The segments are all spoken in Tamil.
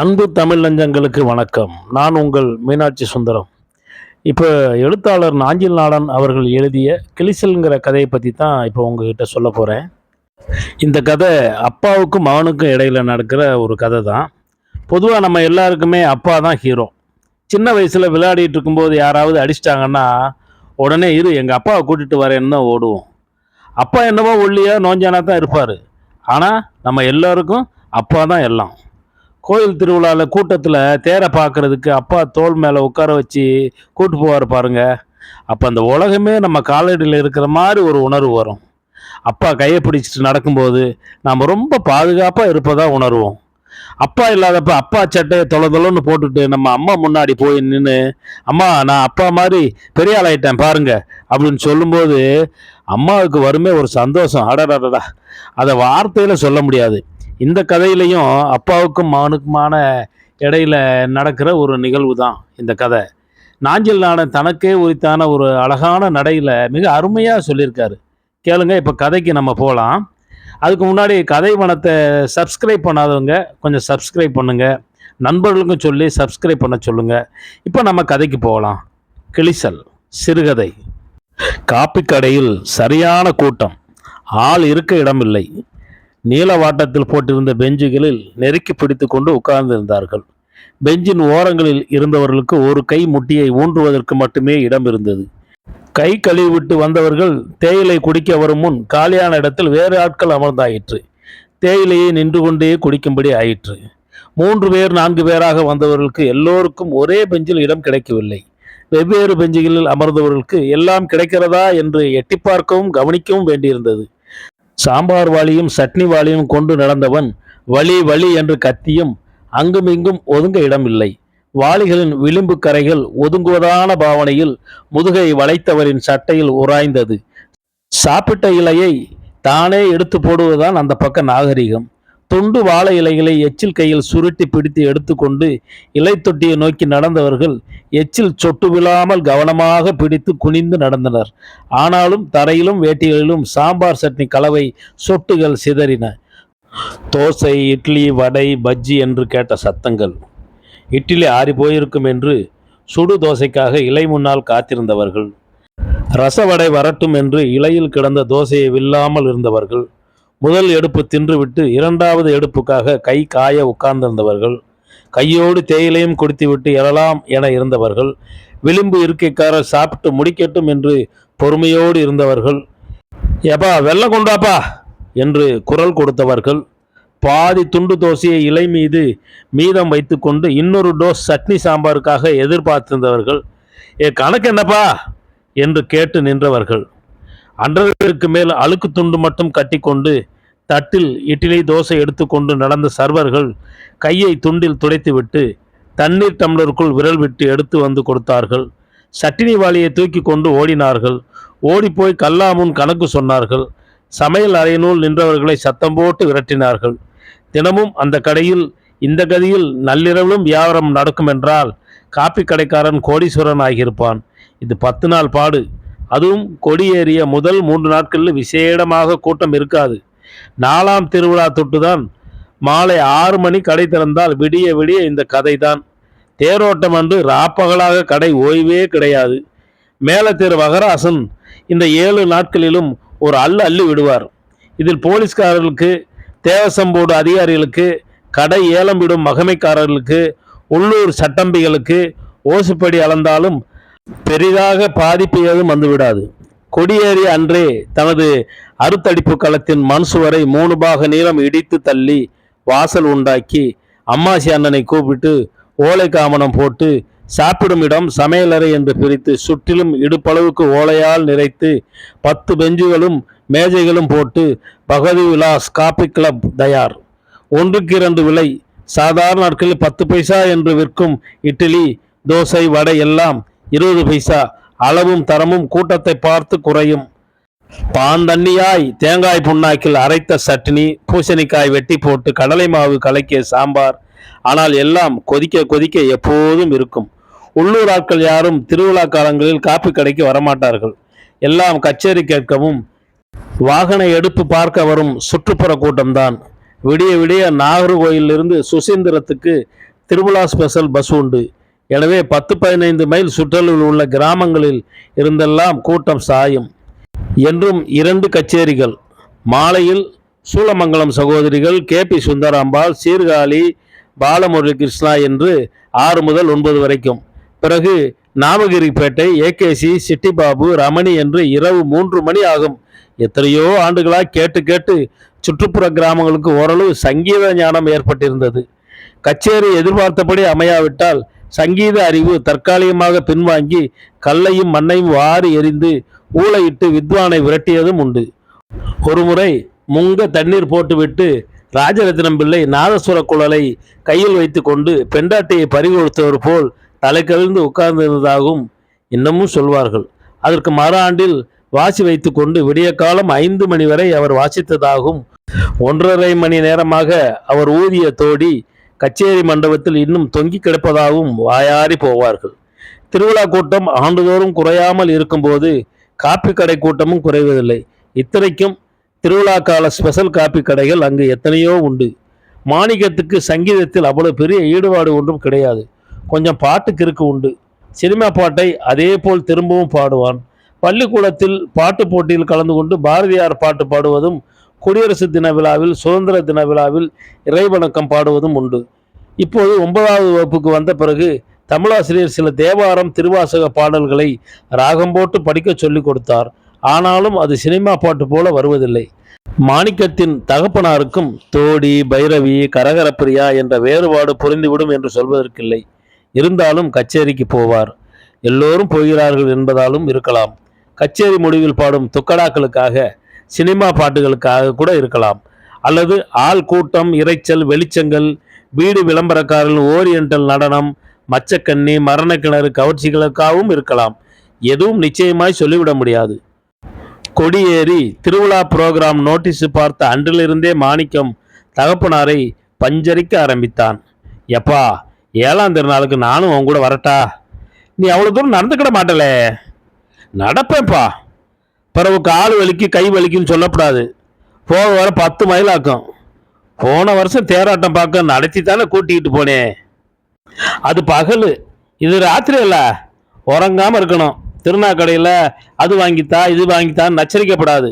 அன்பு தமிழ் லஞ்சங்களுக்கு வணக்கம். நான் உங்கள் மீனாட்சி சுந்தரம். இப்போ எழுத்தாளர் நாஞ்சில் நாடன் அவர்கள் எழுதிய கிளிசல்ங்கிற கதையை பற்றி தான் இப்போ உங்ககிட்ட சொல்ல போகிறேன் இந்த கதை அப்பாவுக்கும் மகனுக்கும் இடையில் நடக்கிற ஒரு கதை தான். பொதுவாக நம்ம எல்லாருக்குமே அப்பா தான் ஹீரோ. சின்ன வயசில் விளையாடிட்டு இருக்கும்போது யாராவது அடிச்சிட்டாங்கன்னா உடனே இரு எங்கள் அப்பாவை கூட்டிகிட்டு வரேன்னு தான் ஓடுவோம். அப்பா என்னவோ ஒல்லியாக நோஞ்சானா தான் இருப்பார். ஆனால் நம்ம எல்லோருக்கும் அப்பா தான் எல்லாம். கோயில் திருவிழாவில் கூட்டத்தில் தேரை பார்க்குறதுக்கு அப்பா தோல் மேலே உட்கார வச்சு கூட்டு போவார் பாருங்க. அப்போ அந்த உலகமே நம்ம காலடியில் இருக்கிற மாதிரி ஒரு உணர்வு வரும். அப்பா கையை பிடிச்சிட்டு நடக்கும்போது நாம் ரொம்ப பாதுகாப்பாக இருப்பதாக உணர்வோம். அப்பா இல்லாதப்ப அப்பா சட்டையை தொலை தொலைன்னு போட்டுட்டு நம்ம அம்மா முன்னாடி போய் நின்று அம்மா நான் அப்பா மாதிரி பெரிய ஆள் பாருங்க அப்படின்னு சொல்லும்போது அம்மாவுக்கு வருமே ஒரு சந்தோஷம். அடடடடா. அதை வார்த்தையில் சொல்ல முடியாது. இந்த கதையிலையும் அப்பாவுக்கும் மகனுக்குமான இடையில நடக்கிற ஒரு நிகழ்வு தான் இந்த கதை. நாஞ்சில் நாடன் தனக்கே உரித்தான ஒரு அழகான நடையில் மிக அருமையாக சொல்லியிருக்காரு. கேளுங்க இப்போ கதைக்கு நம்ம போகலாம் அதுக்கு முன்னாடி கதை வனத்தை சப்ஸ்கிரைப் பண்ணாதவங்க கொஞ்சம் சப்ஸ்கிரைப் பண்ணுங்க. நண்பர்களுக்கும் சொல்லி சப்ஸ்கிரைப் பண்ண சொல்லுங்க. இப்போ நம்ம கதைக்கு போகலாம். கிளிசல் சிறுகதை. காப்பி கடையில் சரியான கூட்டம். ஆள் இருக்க இடமில்லை. நீலவாட்டத்தில் போட்டிருந்த பெஞ்சுகளில் நெருக்கி பிடித்து கொண்டு உட்கார்ந்திருந்தார்கள். பெஞ்சின் ஓரங்களில் இருந்தவர்களுக்கு ஒரு கை முட்டியை ஊன்றுவதற்கு மட்டுமே இடம் இருந்தது. கை கழுவிட்டு வந்தவர்கள் தேயிலை குடிக்க வரும் முன் காலியான இடத்தில் வேறு ஆட்கள் அமர்ந்தாயிற்று. தேயிலையை நின்று கொண்டே குடிக்கும்படி ஆயிற்று. மூன்று பேர் நான்கு பேராக வந்தவர்களுக்கு எல்லோருக்கும் ஒரே பெஞ்சில் இடம் கிடைக்கவில்லை. வெவ்வேறு பெஞ்சுகளில் அமர்ந்தவர்களுக்கு எல்லாம் கிடைக்கிறதா என்று எட்டி பார்க்கவும் கவனிக்கவும் வேண்டியிருந்தது. சாம்பார் வாளியும் சட்னி வாளியும் கொண்டு நடந்தவன் வலி வலி என்று கத்தியும் அங்குமிங்கும் ஒதுங்க இடமில்லை. வாளிகளின் விளிம்பு கரைகள் ஒதுங்குவதான பாவனையில் முதுகை வளைத்தவரின் சட்டையில் உராய்ந்தது. சாப்பிட்ட இலையை தானே எடுத்து போடுவதுதான் அந்த பக்க நாகரிகம். துண்டு வாழை இலைகளை எச்சில் கையில் சுருட்டி பிடித்து எடுத்துக்கொண்டு இலை தொட்டியை நோக்கி நடந்தவர்கள் எச்சில் சொட்டு விழாமல் கவனமாக பிடித்து குனிந்து நடந்தனர். ஆனாலும் தரையிலும் வேட்டிகளிலும் சாம்பார் சட்னி கலவை சொட்டுகள் சிதறின. தோசை இட்லி வடை பஜ்ஜி என்று கேட்ட சத்தங்கள். இட்லி ஆறி போயிருக்கும் என்று சுடு தோசைக்காக இலை முன்னால் காத்திருந்தவர்கள். ரசவடை வரட்டும் என்று இலையில் கிடந்த தோசையை வில்லாமல் இருந்தவர்கள். முதல் எடுப்பு தின்றுவிட்டு இரண்டாவது எடுப்புக்காக கை காய உட்கார்ந்திருந்தவர்கள். கையோடு தேயிலையும் குடித்துவிட்டு எழலாம் என இருந்தவர்கள். விளிம்பு இருக்கைக்காரர் சாப்பிட்டு முடிக்கட்டும் என்று பொறுமையோடு இருந்தவர்கள். எப்பா வெள்ளம் கொண்டாப்பா என்று குரல் கொடுத்தவர்கள். பாதி துண்டு தோசையை இலை மீது மீதம் வைத்துக்கொண்டு இன்னொரு டோஸ் சட்னி சாம்பாருக்காக எதிர்பார்த்திருந்தவர்கள் ஏ கணக்கு என்னப்பா? என்று கேட்டு நின்றவர்கள். அன்றருக்கு மேல் அழுக்கு துண்டு மட்டும் கட்டிக்கொண்டு தட்டில் இட்லி தோசை எடுத்துக்கொண்டு நடந்த சர்வர்கள் கையை துண்டில் துடைத்துவிட்டு தண்ணீர் டம்ளருக்குள் விரல் விட்டு எடுத்து வந்து கொடுத்தார்கள். சட்டினி வாளியை தூக்கி கொண்டு ஓடினார்கள். ஓடிப்போய் கல்லாமுன் கணக்கு சொன்னார்கள். சமையல் அறையினுள் நின்றவர்களை சத்தம் போட்டு விரட்டினார்கள். தினமும் அந்த கடையில் இந்த கதியில் நள்ளிரவிலும் வியாபாரம் நடக்கும் என்றால் காப்பி கடைக்காரன் கோடீஸ்வரன் ஆகியிருப்பான். இது பத்து நாள் பாடு. அதுவும் கொடியேறிய முதல் மூன்று நாட்களில் விசேடமாக கூட்டம் இருக்காது. நாலாம் திருவிழா தொட்டு தான் மாலை ஆறு மணி கடை திறந்தால் விடிய விடிய இந்த கதைதான். தேரோட்டம் அன்று ராப்பகலாக கடை ஓய்வே கிடையாது. மேலத்தேர் வகராசன் இந்த ஏழு நாட்களிலும் ஒரு அல்லு அள்ளி விடுவார். இதில் போலீஸ்காரர்களுக்கு தேவசம் போர்டு அதிகாரிகளுக்கு கடை ஏலம் விடும் மகமைக்காரர்களுக்கு உள்ளூர் சட்டம்பிகளுக்கு ஓசுப்படி அளந்தாலும் பெரிதாக பாதிப்பு ஏதும் வந்துவிடாது. கொடியேறி அன்றே தனது அறுத்தடிப்பு களத்தின் மண் சுவரை மூணு பாக நீளம் இடித்து தள்ளி வாசல் உண்டாக்கி அம்மாசி அண்ணனை கூப்பிட்டு ஓலை காமனம் போட்டு சாப்பிடும் இடம் சமையலறை என்று பிரித்து சுற்றிலும் இடுப்பளவுக்கு ஓலையால் நிறைத்து பத்து பெஞ்சுகளும் மேஜைகளும் போட்டு பகதி விலாஸ் காபி கிளப் தயார். ஒன்றுக்கு இரண்டு விலை. சாதாரண நாட்களில் பத்து பைசா என்று விற்கும் இட்லி தோசை வடை எல்லாம் இருபது பைசா. அளவும் தரமும் கூட்டத்தை பார்த்து குறையும். பாந்தண்ணியாய் தேங்காய் புண்ணாக்கில் அரைத்த சட்னி பூசணிக்காய் வெட்டி போட்டு கடலை மாவு கலக்கிய சாம்பார். ஆனால் எல்லாம் கொதிக்க கொதிக்க எப்போதும் இருக்கும். உள்ளூர் ஆட்கள் யாரும் திருவிழா காலங்களில் காப்பி கடைக்கு வரமாட்டார்கள். எல்லாம் கச்சேரி கேட்கவும் வாகன எடுப்பு பார்க்க வரும் சுற்றுப்புற கூட்டம்தான். விடிய விடிய நாகர்கோயிலிருந்து சுசீந்திரத்துக்கு திருவிழா ஸ்பெஷல் பஸ் உண்டு. எனவே பத்து பதினைந்து மைல் சுற்றலில் உள்ள கிராமங்களில் இருந்தெல்லாம் கூட்டம் சாயும். என்றும் இரண்டு கச்சேரிகள் மாலையில் சூலமங்கலம் சகோதரிகள் கே. பி. சுந்தராம்பாள் சீர்காழி பாலமுரளி கிருஷ்ணா என்று ஆறு முதல் ஒன்பது வரைக்கும். பிறகு நாமகிரிப்பேட்டை ஏகேசி சிட்டிபாபு ரமணி என்று இரவு மூன்று மணி ஆகும். எத்தனையோ ஆண்டுகளாக கேட்டு கேட்டு சுற்றுப்புற கிராமங்களுக்கு ஓரளவு சங்கீத ஞானம் ஏற்பட்டிருந்தது. கச்சேரி எதிர்பார்த்தபடி அமையாவிட்டால் சங்கீத அறிவு தற்காலிகமாக பின்வாங்கி கல்லையும் மண்ணையும் வாரி எறிந்து ஊளையிட்டு வித்வானை விரட்டியதும் உண்டு. ஒருமுறை முங்க தண்ணீர் போட்டுவிட்டு ராஜரத்னம் பிள்ளை நாதஸ்வர குழலை கையில் வைத்துக்கொண்டு பெண்டாட்டியை பறிகொடுத்தவர் போல் தலை கவிழ்ந்து உட்கார்ந்திருந்ததாகவும் இன்னமும் சொல்வார்கள். அதற்கு மறு ஆண்டில் வாசி வைத்துக்கொண்டு விடிய காலம் ஐந்து மணி வரை அவர் வாசித்ததாகவும் ஒன்றரை மணி நேரமாக அவர் ஊதிய தோடி கச்சேரி மண்டபத்தில் இன்னும் தொங்கி கிடப்பதாகவும் வாயாரி போவார்கள். திருவிழா கூட்டம் ஆண்டுதோறும் குறையாமல் இருக்கும்போது காப்பி கடை கூட்டமும் குறைவதில்லை. இத்தனைக்கும் திருவிழா கால ஸ்பெஷல் காப்பி கடைகள் அங்கு எத்தனையோ உண்டு. மாணிக்கத்துக்கு சங்கீதத்தில் அவ்வளவு பெரிய ஈடுபாடு ஒன்றும் கிடையாது. கொஞ்சம் பாட்டு கிறுக்கு உண்டு. சினிமா பாட்டை அதே போல் திரும்பவும் பாடுவான். பள்ளிக்கூடத்தில் பாட்டு போட்டியில் கலந்து கொண்டு பாரதியார் பாட்டு பாடுவதும் குடியரசு தின விழாவில் சுதந்திர தின விழாவில் இறைவணக்கம் பாடுவதும் உண்டு. இப்போது ஒன்பதாவது வகுப்புக்கு வந்த பிறகு தமிழாசிரியர் சில தேவாரம் திருவாசக பாடல்களை ராகம் போட்டு படிக்க சொல்லிக் கொடுத்தார். ஆனாலும் அது சினிமா பாட்டு போல வருவதில்லை. மாணிக்கத்தின் தகப்பனாருக்கும் தோடி பைரவி கரகரப்பிரியா என்ற வேறுபாடு புரிந்துவிடும் என்று சொல்வதற்கில்லை. இருந்தாலும் கச்சேரிக்கு போவார். எல்லோரும் போகிறார்கள் என்பதாலும் இருக்கலாம். கச்சேரி முடிவில் பாடும் துக்கடாக்களுக்காக சினிமா பாட்டுகளுக்காக கூட இருக்கலாம். அல்லது ஆள் கூட்டம் இரைச்சல் வெளிச்சங்கள் வீடு விளம்பரக்காரர்கள் ஓரியண்டல் நடனம் மச்சக்கண்ணி மரணக்கிணறு கவர்ச்சிகளுக்காகவும் இருக்கலாம். எதுவும் நிச்சயமாய் சொல்லிவிட முடியாது. கொடியேறி திருவிழா புரோகிராம் நோட்டீஸ் பார்த்த அன்றிலிருந்தே மாணிக்கம் தகப்பனாரை பஞ்சரிக்க ஆரம்பித்தான். எப்பா ஏழாம் திருநாளுக்கு நானும் உன் கூட வரட்டா? நீ அவ்வளோ தூரம் நடந்துக்கிட மாட்டலே. நடப்பேன்ப்பா. பிறகு கால் வலிக்கு கை வலிக்குன்னு சொல்லக்கூடாது போக வர பத்து மைல் ஆக்கும். போன வருஷம் தேராட்டம் பார்க்க நடத்தி தானே கூட்டிகிட்டு போனேன் அது பகல். இது ராத்திரி இல்லை உறங்காமல் இருக்கணும். திருநாக்கடையில் அது வாங்கித்தா இது வாங்கித்தான்னு நச்சரிக்கப்படாது.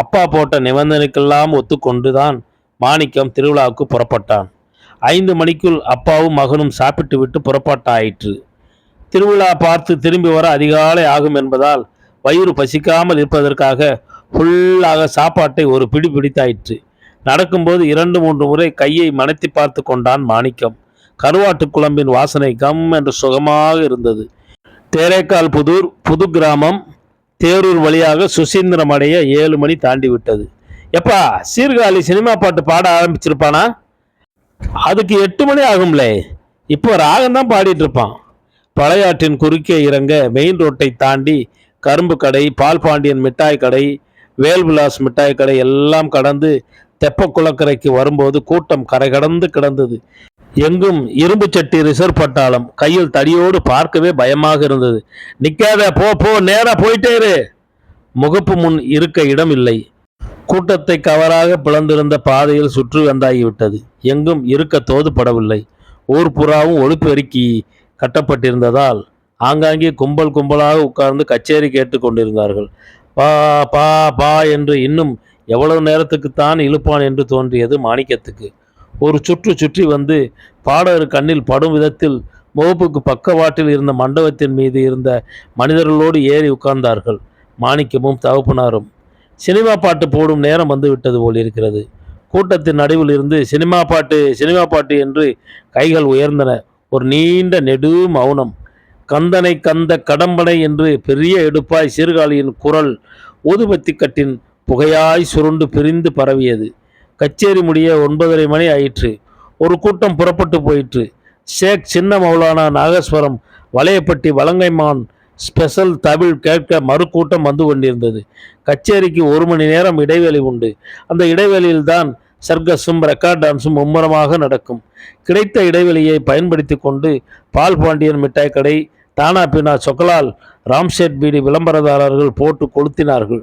அப்பா போட்ட நிபந்தனைக்கெல்லாம் ஒத்துக்கொண்டு தான் மாணிக்கம் திருவிழாவுக்கு புறப்பட்டான். ஐந்து மணிக்குள் அப்பாவும் மகனும் சாப்பிட்டு விட்டு புறப்பாட்டாயிற்று. திருவிழா பார்த்து திரும்பி வர அதிகாலை ஆகும் என்பதால் வயிறு பசிக்காமல் இருப்பதற்காக ஃபுல்லாக சாப்பாட்டை ஒரு பிடி பிடித்தாயிற்று. நடக்கும்போது இரண்டு மூன்று முறை கையை மணத்தி பார்த்து கொண்டான் மாணிக்கம். கருவாட்டு குழம்பின் வாசனை கம் என்று சுகமாக இருந்தது. தேரைக்கால் புதூர் புது கிராமம் தேரூர் வழியாக சுசீந்திரம் அடைய ஏழு மணி தாண்டி விட்டது எப்பா சீர்காழி சினிமா பாட்டு பாட ஆரம்பிச்சிருப்பானா? அதுக்கு எட்டு மணி ஆகும்லே. இப்போ ராகம் தான் பாடிட்டு இருப்பான் பழையாற்றின் குறுக்கே இறங்க மெயின் ரோட்டை தாண்டி கரும்பு கடை பால் பாண்டியன் மிட்டாய் கடை வேல்விலாஸ் மிட்டாய் கடை எல்லாம் கடந்து தெப்ப குளக்கரைக்கு வரும்போது கூட்டம் கரை கடந்து கிடந்தது. எங்கும் இரும்பு சட்டி ரிசர்வ் பட்டாளம். கையில் தடியோடு பார்க்கவே பயமாக இருந்தது. நிற்காத போ போ நேராக போயிட்டே இரு. முகப்பு முன் இருக்க இடம் இல்லை. கூட்டத்தை கவராக பிளந்திருந்த பாதையில் சுற்றி வந்தாகிவிட்டது. எங்கும் இருக்க தோதுபடவில்லை. ஊர் புறாவும் ஒழுப்பெருக்கி கட்டப்பட்டிருந்ததால் ஆங்காங்கே கும்பல் கும்பலாக உட்கார்ந்து கச்சேரி கேட்டு கொண்டிருந்தார்கள். பா பா பா என்று இன்னும் எவ்வளவு நேரத்துக்குத்தான் இழுப்பான் என்று தோன்றியது மாணிக்கத்துக்கு. ஒரு சுற்று சுற்றி வந்து பாடகர் கண்ணில் படும் விதத்தில் முகப்புக்கு பக்கவாட்டில் இருந்த மண்டபத்தின் மீது இருந்த மனிதர்களோடு ஏறி உட்கார்ந்தார்கள். மாணிக்கமும் தகப்பனாரும் சினிமா பாட்டு போடும் நேரம் வந்து விட்டது போல் இருக்கிறது. கூட்டத்தின் நடுவில் இருந்து சினிமா பாட்டு சினிமா பாட்டு என்று கைகள் உயர்ந்தன. ஒரு நீண்ட நெடு மௌனம். கந்தனை கந்த கடம்பனை என்று பெரிய எடுப்பாய் சீர்காழியின் குரல் ஊதுபத்தி கட்டின் புகையாய் சுருண்டு பிரிந்து பரவியது. கச்சேரி முடிய ஒன்பதரை மணி ஆயிற்று. ஒரு கூட்டம் புறப்பட்டு போயிற்று. ஷேக் சின்ன மௌலானா நாகஸ்வரம் வளையப்பட்டி வலங்கைமான் ஸ்பெஷல் தமிழ் கேட்க மறு கூட்டம் வந்து கொண்டிருந்தது. கச்சேரிக்கு ஒரு மணி நேரம் இடைவெளி உண்டு. அந்த இடைவெளியில்தான் சர்க்கஸும் ரெக்கார்ட் டான்ஸும் மும்முரமாக நடக்கும். கிடைத்த இடைவெளியை பயன்படுத்தி கொண்டு பால் பாண்டியன் மிட்டாய் கடை தானா பினா சொக்கலால் ராம்சேட் பீடி விளம்பரதாரர்கள் போட்டு கொளுத்தினார்கள்.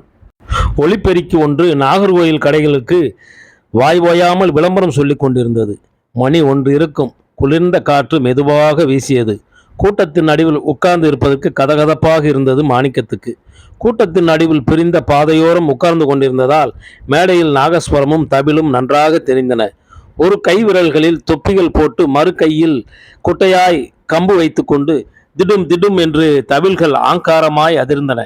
ஒளிப்பெருக்கி ஒன்று நாகர்கோயில் கடைகளுக்கு வாய் ஓயாமல் விளம்பரம் சொல்லி கொண்டிருந்தது. மணி ஒன்று இருக்கும். குளிர்ந்த காற்று மெதுவாக வீசியது. கூட்டத்தின் நடுவில் உட்கார்ந்து இருப்பதற்கு கதகதப்பாக இருந்தது மாணிக்கத்துக்கு. கூட்டத்தின் நடுவில் பிரிந்த பாதையோரம் உட்கார்ந்து கொண்டிருந்ததால் மேடையில் நாகஸ்வரமும் தபிலும் நன்றாக தெரிந்தன. ஒரு கை விரல்களில் தொப்பிகள் போட்டு மறு கையில் குட்டையாய் கம்பு வைத்துக்கொண்டு திடும் திடும் என்று தவில்கள் ஆங்காரமாய் அதிர்ந்தன.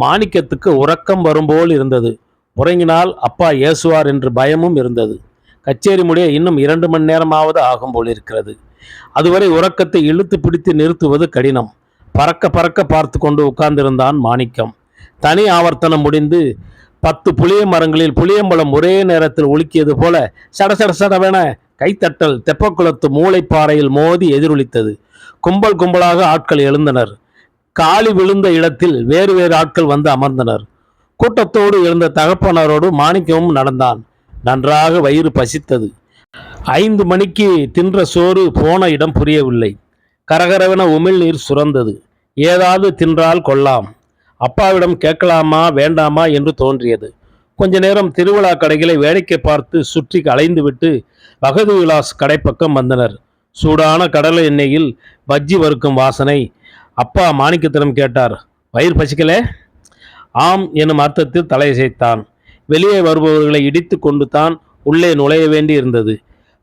மாணிக்கத்துக்கு உறக்கம் வரும்போல் இருந்தது. உறங்கினால் அப்பா ஏசுவார் என்று பயமும் இருந்தது. கச்சேரி முடிய இன்னும் இரண்டு மணி நேரமாவது ஆகும் போல் இருக்கிறது அதுவரை உறக்கத்தை இழுத்து பிடித்து நிறுத்துவது கடினம். பறக்க பறக்க பார்த்து கொண்டு உட்கார்ந்திருந்தான் மாணிக்கம். தனி ஆவர்த்தனம் முடிந்து பத்து புளிய மரங்களில் புளியம்பழம் ஒரே நேரத்தில் ஒழுக்கியது போல சட சட சடவென கைத்தட்டல் தெப்பக்குளத்து மூளைப்பாறையில் மோதி எதிரொலித்தது. கும்பல் கும்பலாக ஆட்கள் எழுந்தனர். காலி விழுந்த இடத்தில் வேறு வேறு ஆட்கள் வந்து அமர்ந்தனர். கூட்டத்தோடு எழுந்த தகப்பனரோடு மாணிக்கமும் நடந்தான். நன்றாக வயிறு பசித்தது. ஐந்து மணிக்கு தின்ற சோறு போன இடம் புரியவில்லை. கரகரவென உமிழ்நீர் சுரந்தது. ஏதாவது தின்றால் கொள்ளாம் அப்பாவிடம் கேட்கலாமா வேண்டாமா என்று தோன்றியது. கொஞ்ச நேரம் திருவிழா கடைகளை வேடிக்கை பார்த்து சுற்றி அலைந்துவிட்டு வகது விலாஸ் கடைப்பக்கம் வந்தனர். சூடான கடலை எண்ணெயில் பஜ்ஜி வறுக்கும் வாசனை. அப்பா மாணிக்கத்திடம் கேட்டார் வயிறு பசிக்கலே? ஆம் எனும் அர்த்தத்தில் தலையசைத்தான். வெளியே வருபவர்களை இடித்து கொண்டு தான் உள்ளே நுழைய வேண்டி இருந்தது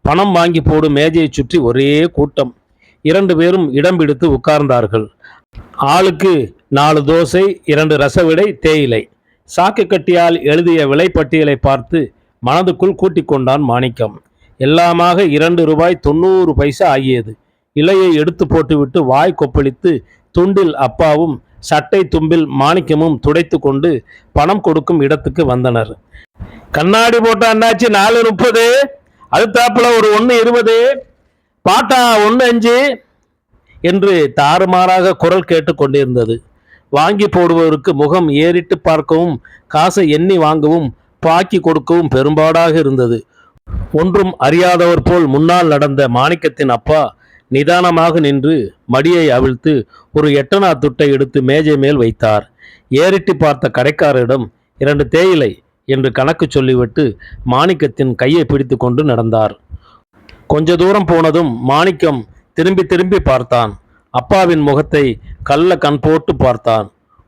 பணம் வாங்கி போடும் மேஜையைச் சுற்றி ஒரே கூட்டம். இரண்டு பேரும் இடம் பிடித்து உட்கார்ந்தார்கள். ஆளுக்கு நாலு தோசை இரண்டு ரசவிடை தேயிலை. சாக்கு கட்டியால் எழுதிய விலைப்பட்டியலை பார்த்து மனதுக்குள் கூட்டிக் கொண்டான் மாணிக்கம். எல்லாமாக இரண்டு ரூபாய் தொண்ணூறு பைசா ஆகியது. இலையை எடுத்து போட்டுவிட்டு வாய் கொப்பளித்து துண்டில் அப்பாவும் சட்டை தும்பில் மாணிக்கமும் துடைத்து கொண்டு பணம் கொடுக்கும் இடத்துக்கு வந்தனர். கண்ணாடி போட்ட அண்ணாச்சி நாலு முப்பது. அடுத்தாப்புல ஒரு ஒன்று இருபது பாட்டா ஒன்று அஞ்சு என்று தாறுமாறாக குரல் கேட்டு கொண்டிருந்தது. வாங்கி போடுபவருக்கு முகம் ஏறிட்டு பார்க்கவும் காசை எண்ணி வாங்கவும் பாக்கி கொடுக்கவும் பெரும்பாடாக இருந்தது. ஒன்றும் அறியாதவர் போல் முன்னால் நடந்த மாணிக்கத்தின் அப்பா நிதானமாக நின்று மடியை அவிழ்த்து ஒரு எட்டனா துட்டை எடுத்து மேஜை மேல் வைத்தார். ஏறிட்டு பார்த்த கடைக்காரரிடம் இரண்டு தேயிலை என்று கணக்கு சொல்லிவிட்டு மாணிக்கத்தின் கையை பிடித்து கொண்டு நடந்தார். கொஞ்ச தூரம் போனதும் மாணிக்கம் திரும்பி திரும்பி பார்த்தான். அப்பாவின் முகத்தை கள்ள கண் போட்டு பார்த்தான்.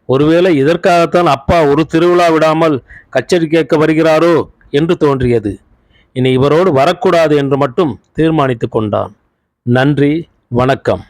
ஒருவேளை இதற்காகத்தான் அப்பா ஒரு திருவிழா விடாமல் கச்சேரி கேட்க வருகிறாரோ என்று தோன்றியது. இனி இவரோடு வரக்கூடாது என்று மட்டும் தீர்மானித்து கொண்டான். நன்றி வணக்கம்.